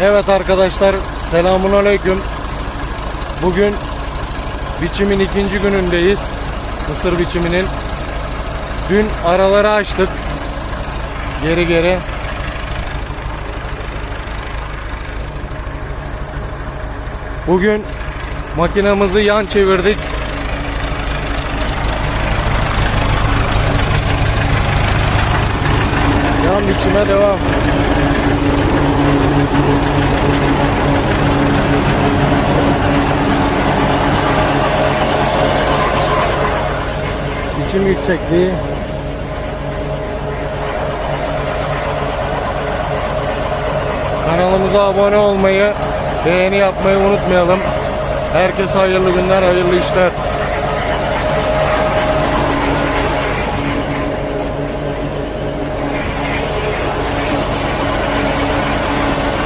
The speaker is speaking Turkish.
Evet arkadaşlar selamun aleyküm. Bugün biçimin ikinci günündeyiz. Mısır biçiminin. Dün araları açtık. Geri geri. Bugün makinamızı yan çevirdik. Yan biçime devam. Biçim yüksekliği. Kanalımıza abone olmayı, beğeni yapmayı unutmayalım. Herkese hayırlı günler, hayırlı işler.